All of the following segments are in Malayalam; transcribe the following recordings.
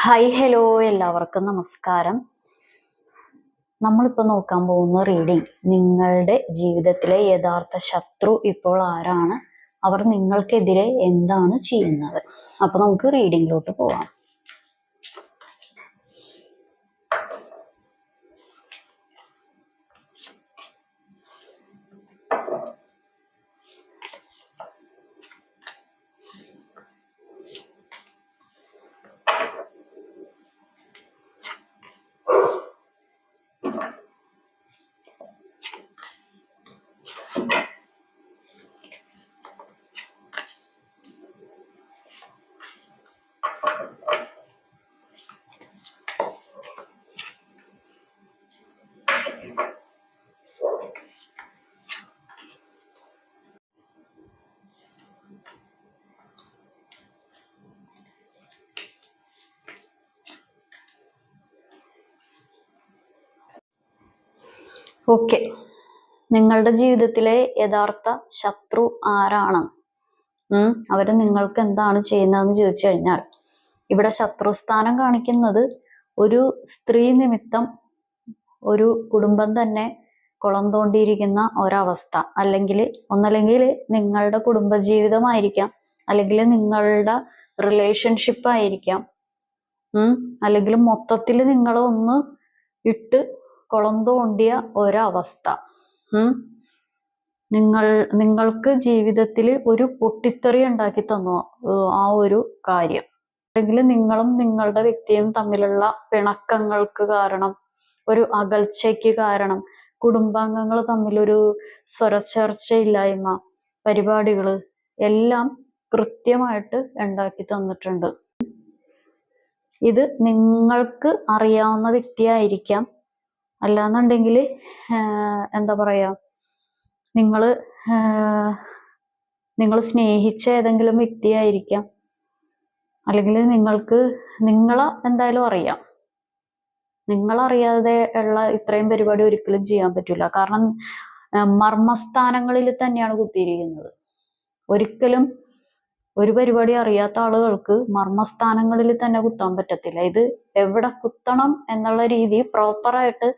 ഹായ് ഹലോ എല്ലാവർക്കും നമസ്കാരം. നമ്മളിപ്പോൾ നോക്കാൻ പോകുന്ന റീഡിംഗ് നിങ്ങളുടെ ജീവിതത്തിലെ യഥാർത്ഥ ശത്രു ഇപ്പോൾ ആരാണ്? അവർ നിങ്ങൾക്കെതിരെ എന്താണ് ചെയ്യുന്നത്? അപ്പൊ നമുക്ക് റീഡിങ്ങിലോട്ട് പോവാം. ഓക്കെ. നിങ്ങളുടെ ജീവിതത്തിലെ യഥാർത്ഥ ശത്രു ആരാണ്? അവർ നിങ്ങൾക്ക് എന്താണ് ചെയ്യുന്നതെന്ന് ചോദിച്ചു കഴിഞ്ഞാൽ ഇവിടെ ശത്രുസ്ഥാനം കാണിക്കുന്നത് ഒരു സ്ത്രീ നിമിത്തം ഒരു കുടുംബം തന്നെ കുളം തോണ്ടിയിരിക്കുന്ന ഒരവസ്ഥ. അല്ലെങ്കിൽ ഒന്നല്ലെങ്കിൽ നിങ്ങളുടെ കുടുംബജീവിതമായിരിക്കാം. അല്ലെങ്കിൽ നിങ്ങളുടെ റിലേഷൻഷിപ്പ് ആയിരിക്കാം. അല്ലെങ്കിൽ മൊത്തത്തിൽ നിങ്ങളെ ഒന്ന് ഇട്ട് കുളം തോണ്ടിയ ഒരവസ്ഥ നിങ്ങൾ നിങ്ങൾക്ക് ജീവിതത്തിൽ ഒരു പൊട്ടിത്തെറി ഉണ്ടാക്കി തന്നു ആ ഒരു കാര്യം. അല്ലെങ്കിൽ നിങ്ങളും നിങ്ങളുടെ വ്യക്തിയും തമ്മിലുള്ള പിണക്കങ്ങൾക്ക് കാരണം ഒരു അകൽച്ചയ്ക്ക് കാരണം കുടുംബാംഗങ്ങൾ തമ്മിലൊരു സ്വരച്ചേർച്ചയില്ലായ്മ പരിപാടികൾ എല്ലാം കൃത്യമായിട്ട് ഉണ്ടാക്കി തന്നിട്ടുണ്ട്. ഇത് നിങ്ങൾക്ക് അറിയാവുന്ന വ്യക്തിയായിരിക്കാം അല്ലാന്നുണ്ടെങ്കിൽ എന്താ പറയാ നിങ്ങൾ നിങ്ങൾ സ്നേഹിച്ച ഏതെങ്കിലും വ്യക്തിയായിരിക്കാം. അല്ലെങ്കിൽ നിങ്ങൾക്ക് നിങ്ങളെ എന്തായാലും അറിയാം. നിങ്ങളറിയാതെ ഉള്ള ഇത്രയും പരിപാടി ഒരിക്കലും ചെയ്യാൻ പറ്റില്ല കാരണം മർമ്മസ്ഥാനങ്ങളിൽ തന്നെയാണ് കുത്തിയിരിക്കുന്നത്. ഒരിക്കലും ഒരു പരിപാടി അറിയാത്ത ആളുകൾക്ക് മർമ്മസ്ഥാനങ്ങളിൽ തന്നെ കുത്താൻ പറ്റത്തില്ല. ഇത് എവിടെ കുത്തണം എന്നുള്ള രീതി പ്രോപ്പറായിട്ട്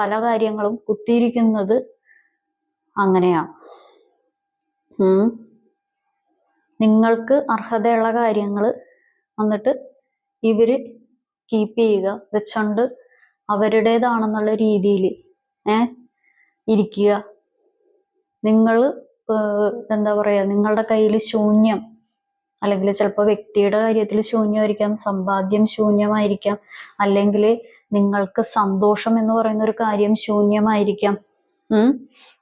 പല കാര്യങ്ങളും കുത്തിയിരിക്കുന്നത് അങ്ങനെയാണ് ഉം. നിങ്ങൾക്ക് അർഹതയുള്ള കാര്യങ്ങൾ എന്നിട്ട് ഇവർ കീപ്പ് ചെയ്യുക വെച്ചോണ്ട് അവരുടേതാണെന്നുള്ള രീതിയിൽ ഏ ഇരിക്കുക നിങ്ങൾ എന്താ പറയുക നിങ്ങളുടെ കയ്യിൽ ശൂന്യം അല്ലെങ്കിൽ ചിലപ്പോൾ വ്യക്തിയുടെ കാര്യത്തിൽ ശൂന്യമായിരിക്കാം സമ്പാദ്യം ശൂന്യമായിരിക്കാം അല്ലെങ്കിൽ നിങ്ങൾക്ക് സന്തോഷം എന്ന് പറയുന്ന ഒരു കാര്യം ശൂന്യമായിരിക്കാം ഉം.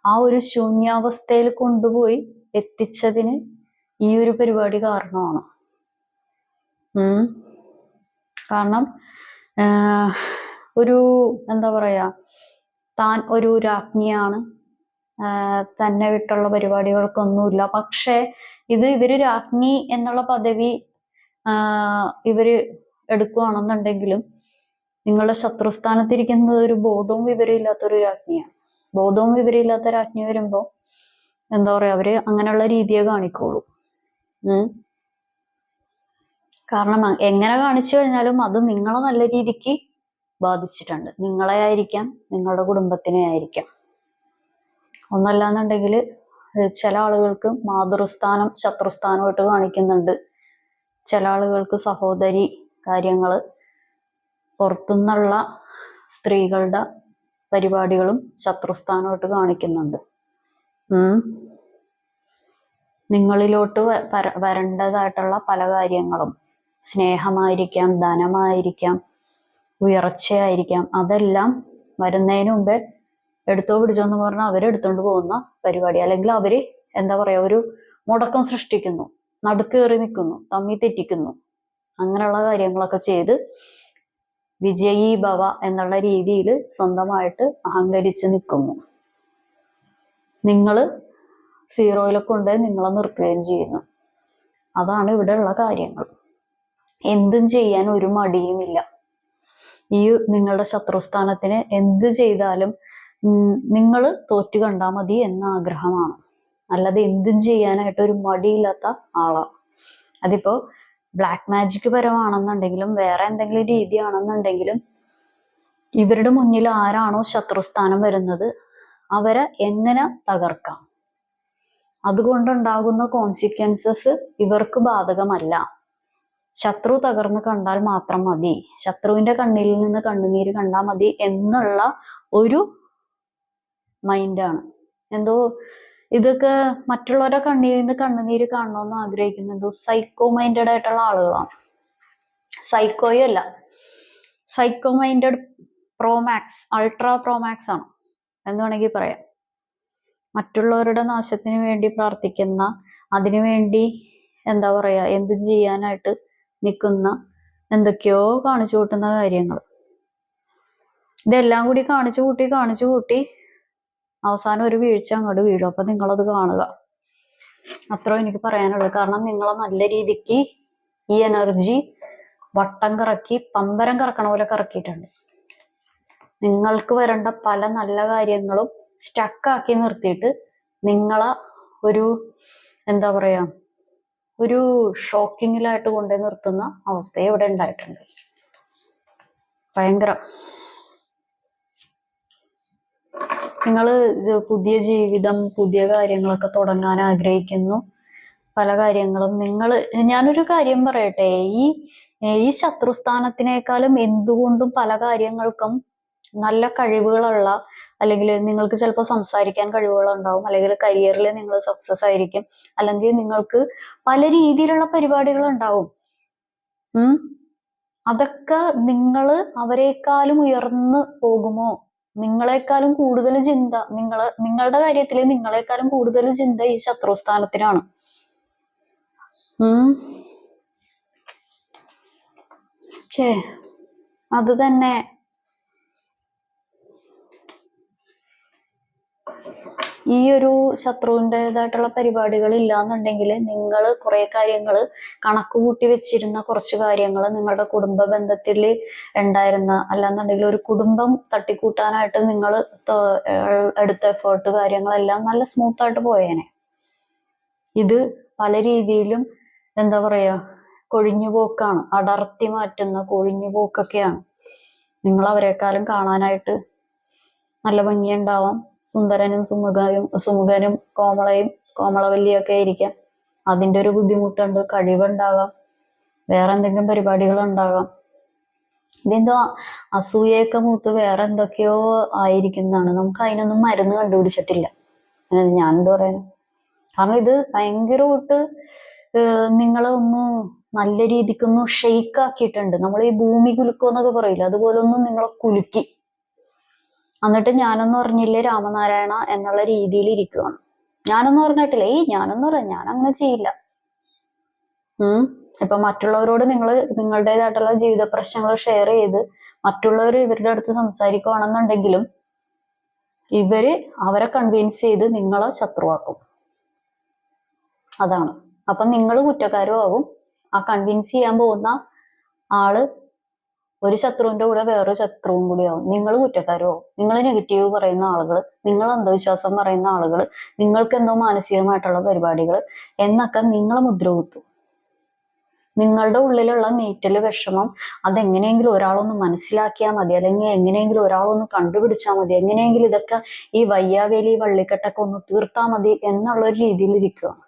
ആ ഒരു ശൂന്യാവസ്ഥയിൽ കൊണ്ടുപോയി എത്തിച്ചതിന് ഈ ഒരു പരിപാടി കാരണമാണ് ഉം. കാരണം ഒരു എന്താ പറയാ താൻ ഒരു രാജ്ഞിയാണ് തന്നെ വിട്ടുള്ള പരിപാടികൾക്കൊന്നുമില്ല പക്ഷേ ഇത് ഇവർ രാജ്ഞി എന്നുള്ള പദവി ഇവർ എടുക്കുകയാണെന്നുണ്ടെങ്കിലും നിങ്ങളുടെ ശത്രുസ്ഥാനത്തിരിക്കുന്നത് ഒരു ബോധവും വിവരമില്ലാത്തൊരു രാജ്ഞിയാണ് ബോധവും വിവരമില്ലാത്ത രാജ്ഞി വരുമ്പോൾ എന്താ പറയാ അവർ അങ്ങനെയുള്ള രീതിയെ കാണിക്കോളൂ. കാരണം എങ്ങനെ കാണിച്ചു കഴിഞ്ഞാലും അത് നിങ്ങളെ നല്ല രീതിക്ക് ബാധിച്ചിട്ടുണ്ട്. നിങ്ങളെ ആയിരിക്കാം നിങ്ങളുടെ കുടുംബത്തിനെ ആയിരിക്കാം. ഒന്നല്ലാന്നുണ്ടെങ്കിൽ ചില ആളുകൾക്ക് മാതൃസ്ഥാനം ശത്രുസ്ഥാനമായിട്ട് കാണിക്കുന്നുണ്ട്. ചില ആളുകൾക്ക് സഹോദരി കാര്യങ്ങൾ പുറത്തുനിന്നുള്ള സ്ത്രീകളുടെ പരിപാടികളും ശത്രുസ്ഥാനമായിട്ട് കാണിക്കുന്നുണ്ട്. നിങ്ങളിലോട്ട് വരേണ്ടതായിട്ടുള്ള പല കാര്യങ്ങളും. സ്നേഹമായിരിക്കാം ധനമായിരിക്കാം ഉയർച്ചയായിരിക്കാം അതെല്ലാം വരുന്നതിന് മുമ്പേ എടുത്തോ പിടിച്ചോ എന്ന് പറഞ്ഞാൽ അവരെടുത്തോണ്ട് പോകുന്ന പരിപാടി. അല്ലെങ്കിൽ അവർ എന്താ പറയാ ഒരു മുടക്കം സൃഷ്ടിക്കുന്നു നടുക്കേറി നിൽക്കുന്നു തമ്മി തെറ്റിക്കുന്നു. അങ്ങനെയുള്ള കാര്യങ്ങളൊക്കെ ചെയ്ത് വിജയീ ഭവ എന്നുള്ള രീതിയിൽ സ്വന്തമായിട്ട് അഹങ്കരിച്ചു നിൽക്കുന്നു. നിങ്ങൾ സീറോയിൽ കൊണ്ട് നിങ്ങളെ നിർത്തുകയും ചെയ്യുന്നു. അതാണ് ഇവിടെ ഉള്ള കാര്യങ്ങൾ. എന്തും ചെയ്യാൻ ഒരു മടിയുമില്ല. ഈ നിങ്ങളുടെ ശത്രുസ്ഥാനത്തിന് എന്ത് ചെയ്താലും നിങ്ങൾ തോറ്റു കണ്ടാൽ മതി എന്ന ആഗ്രഹമാണ്. അല്ലാതെ എന്തും ചെയ്യാനായിട്ട് ഒരു മടിയില്ലാത്ത ആളാണ് അതിപ്പോ ബ്ലാക്ക് മാജിക് പരമാണെന്നുണ്ടെങ്കിലും വേറെ എന്തെങ്കിലും രീതിയാണെന്നുണ്ടെങ്കിലും ഇവരുടെ മുന്നിൽ ആരാണോ ശത്രുസ്ഥാനം വരുന്നത് അവരെ എങ്ങനെ തകർക്കാം? അതുകൊണ്ടുണ്ടാകുന്ന കോൺസിക്വൻസസ് ഇവർക്ക് ബാധകമല്ല. ശത്രു തകർന്ന് കണ്ടാൽ മാത്രം മതി. ശത്രുവിന്റെ കണ്ണിൽ നിന്ന് കണ്ണുനീര് കണ്ടാൽ മതി എന്നുള്ള ഒരു മൈൻഡാണ് എന്തോ ഇതൊക്കെ മറ്റുള്ളവരുടെ കണ്ണീരിൽ നിന്ന് കണ്ണുനീര് കാണണമെന്ന് ആഗ്രഹിക്കുന്ന എന്തോ സൈക്കോ മൈൻഡഡ് ആയിട്ടുള്ള ആളുകളാണ്. സൈക്കോയും അല്ല. Psycho minded pro max ultra pro max ആണ് എന്ന് വേണമെങ്കിൽ പറയാം. മറ്റുള്ളവരുടെ നാശത്തിന് വേണ്ടി പ്രാർത്ഥിക്കുന്ന അതിനു വേണ്ടി എന്താ പറയാ എന്തും ചെയ്യാനായിട്ട് നിൽക്കുന്ന എന്തൊക്കെയോ കാണിച്ചു കൂട്ടുന്ന കാര്യങ്ങൾ. ഇതെല്ലാം കൂടി കാണിച്ചു കൂട്ടി കാണിച്ചു കൂട്ടി അവസാനം ഒരു വീഴ്ച അങ്ങോട്ട് വീഴും. അപ്പൊ നിങ്ങളത് കാണുക. അത്ര എനിക്ക് പറയാനുള്ളത് കാരണം നിങ്ങൾ നല്ല രീതിക്ക് ഈ എനർജി വട്ടം കറക്കി പമ്പരം കറക്കണ പോലെ കറക്കിയിട്ടുണ്ട്. നിങ്ങൾക്ക് വരേണ്ട പല നല്ല കാര്യങ്ങളും സ്റ്റക്കാക്കി നിർത്തിയിട്ട് നിങ്ങളെ ഒരു എന്താ പറയാ ഒരു ഷോക്കിങ്ങിലായിട്ട് കൊണ്ടുപോയി നിർത്തുന്ന അവസ്ഥ ഇവിടെ ഉണ്ടായിട്ടുണ്ട്. ഭയങ്കരം. നിങ്ങൾ പുതിയ ജീവിതം പുതിയ കാര്യങ്ങളൊക്കെ തുടങ്ങാൻ ആഗ്രഹിക്കുന്നു. പല കാര്യങ്ങളും നിങ്ങൾ ഞാനൊരു കാര്യം പറയട്ടെ. ഈ ഈ ശത്രുസ്ഥാനത്തിനേക്കാളും എന്തുകൊണ്ടും പല കാര്യങ്ങൾക്കും നല്ല കഴിവുകളുള്ള അല്ലെങ്കിൽ നിങ്ങൾക്ക് ചിലപ്പോൾ സംസാരിക്കാൻ കഴിവുകളുണ്ടാവും അല്ലെങ്കിൽ കരിയറിൽ നിങ്ങൾ സക്സസ് ആയിരിക്കും അല്ലെങ്കിൽ നിങ്ങൾക്ക് പല രീതിയിലുള്ള പരിപാടികൾ ഉണ്ടാവും ഉം? അതൊക്കെ നിങ്ങൾ അവരെക്കാളും ഉയർന്നു പോകുമോ? നിങ്ങളെക്കാളും കൂടുതൽ ചിന്ത നിങ്ങൾ നിങ്ങളുടെ കാര്യത്തിൽ നിങ്ങളെക്കാളും കൂടുതൽ ചിന്ത ഈ ശത്രുസ്ഥാനത്തിനാണ് ഉം. അത് തന്നെ ഈ ഒരു ശത്രുവിന്റെതായിട്ടുള്ള പരിപാടികൾ ഇല്ലാന്നുണ്ടെങ്കിൽ നിങ്ങൾ കുറേ കാര്യങ്ങൾ കണക്ക് കൂട്ടി വെച്ചിരുന്ന കുറച്ച് കാര്യങ്ങൾ നിങ്ങളുടെ കുടുംബ ബന്ധത്തിൽ ഉണ്ടായിരുന്ന അല്ലാന്നുണ്ടെങ്കിൽ ഒരു കുടുംബം തട്ടിക്കൂട്ടാനായിട്ട് നിങ്ങൾ എടുത്ത എഫേർട്ട് കാര്യങ്ങളെല്ലാം നല്ല സ്മൂത്ത് ആയിട്ട് പോയേനെ. ഇത് പല രീതിയിലും എന്താ പറയാ കൊഴിഞ്ഞുപോക്കാണ് അടർത്തി മാറ്റുന്ന കൊഴിഞ്ഞുപോക്കൊക്കെയാണ് നിങ്ങൾ അവരെക്കാളും കാണാനായിട്ട് നല്ല ഭംഗിയുണ്ടാവാം. സുന്ദരനും സുമുഖയും സുമുഖനും കോമളയും കോമളവല്ലിയൊക്കെ ആയിരിക്കാം അതിന്റെ ഒരു ബുദ്ധിമുട്ടുണ്ട് കഴിവുണ്ടാകാം. വേറെ എന്തെങ്കിലും പരിപാടികൾ ഉണ്ടാകാം ഇതെന്തോ അസൂയയൊക്കെ മൂത്ത് വേറെ എന്തൊക്കെയോ ആയിരിക്കുന്നതാണ്. നമുക്ക് അതിനൊന്നും മരുന്ന് കണ്ടുപിടിച്ചിട്ടില്ല. ഞാൻ എന്താ പറയാ കാരണം ഇത് ഭയങ്കരമായിട്ട് നിങ്ങളെ ഒന്ന് നല്ല രീതിക്കൊന്ന് ഷെയ്ക്ക് ആക്കിയിട്ടുണ്ട് നമ്മൾ ഈ ഭൂമി കുലുക്കോ പറയില്ല? അതുപോലെ ഒന്നും നിങ്ങളെ കുലുക്കി. എന്നിട്ട് ഞാനൊന്നും പറഞ്ഞില്ലേ രാമനാരായണ എന്നുള്ള രീതിയിൽ ഇരിക്കുവാണ് ഞാനൊന്നും പറഞ്ഞിട്ടില്ല. ഈ ഞാനൊന്നും പറയാം ഞാൻ അങ്ങനെ ചെയ്യില്ല. ഉം. ഇപ്പൊ മറ്റുള്ളവരോട് നിങ്ങൾ നിങ്ങളുടേതായിട്ടുള്ള ജീവിത പ്രശ്നങ്ങൾ ഷെയർ ചെയ്ത് മറ്റുള്ളവർ ഇവരുടെ അടുത്ത് സംസാരിക്കുകയാണെന്നുണ്ടെങ്കിലും ഇവർ അവരെ കൺവിൻസ് ചെയ്ത് നിങ്ങളെ ശത്രുവാക്കും. അതാണ്. അപ്പൊ നിങ്ങൾ കുറ്റക്കാരും ആകും ആ കൺവിൻസ് ചെയ്യാൻ പോകുന്ന ആൾ ഒരു ശത്രുവിന്റെ കൂടെ വേറൊരു ശത്രുവും കൂടിയാവും. നിങ്ങൾ കുറ്റക്കാരോ? നിങ്ങൾ നെഗറ്റീവ് പറയുന്ന ആളുകൾ നിങ്ങൾ അന്ധവിശ്വാസം പറയുന്ന ആളുകൾ നിങ്ങൾക്ക് എന്തോ മാനസികമായിട്ടുള്ള പരിപാടികൾ എന്നൊക്കെ നിങ്ങളെ മുദ്ര കുത്തും നിങ്ങളുടെ ഉള്ളിലുള്ള നീറ്റൽ വിഷമം അതെങ്ങനെയെങ്കിലും ഒരാളൊന്ന് മനസ്സിലാക്കിയാൽ മതി അല്ലെങ്കിൽ എങ്ങനെയെങ്കിലും ഒരാളൊന്ന് കണ്ടുപിടിച്ചാൽ മതി എങ്ങനെയെങ്കിലും ഇതൊക്കെ ഈ വയ്യാവേലി വള്ളിക്കെട്ടൊക്കെ ഒന്ന് തീർത്താൽ മതി എന്നുള്ള രീതിയിൽ ഇരിക്കുകയാണ്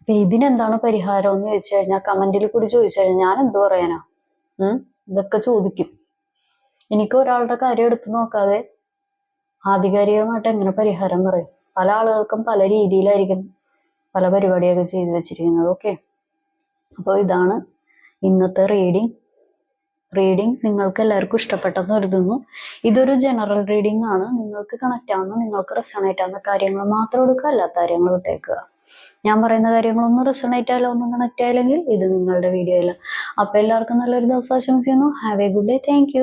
അപ്പൊ ഇതിനെന്താണ് പരിഹാരം എന്ന് ചോദിച്ചു കഴിഞ്ഞാൽ കമന്റിൽ കൂടി ചോദിച്ചു കഴിഞ്ഞാൽ ഞാൻ എന്ത് പറയാനാ? ഇതൊക്കെ ചോദിക്കും. എനിക്ക് ഒരാളുടെ കാര്യം എടുത്തു നോക്കാതെ ആധികാരികമായിട്ട് എങ്ങനെ പരിഹാരം പറയും? പല ആളുകൾക്കും പല രീതിയിലായിരിക്കും പല പരിപാടിയൊക്കെ ചെയ്തു വെച്ചിരിക്കുന്നത്. ഓക്കെ അപ്പോൾ ഇതാണ് ഇന്നത്തെ റീഡിങ് റീഡിങ് നിങ്ങൾക്ക് എല്ലാവർക്കും ഇഷ്ടപ്പെട്ടെന്ന് കരുതുന്നു. ഇതൊരു ജനറൽ റീഡിംഗ് ആണ്. നിങ്ങൾക്ക് കണക്റ്റ് ആവുന്ന. നിങ്ങൾക്ക് റെസണേറ്റ് ആവുന്ന കാര്യങ്ങൾ മാത്രം എടുക്കുക അല്ലാത്ത കാര്യങ്ങൾ വിട്ടേക്കുക. ഞാൻ പറയുന്ന കാര്യങ്ങളൊന്നും റെസണേറ്റ് ആയാലോ ഒന്നും കണക്റ്റ് ആയില്ലെങ്കിൽ ഇത് നിങ്ങളുടെ വീഡിയോ അല്ല. അപ്പോൾ എല്ലാവർക്കും നല്ലൊരു ദിവസം ആശംസിക്കുന്നു. Have a good day thank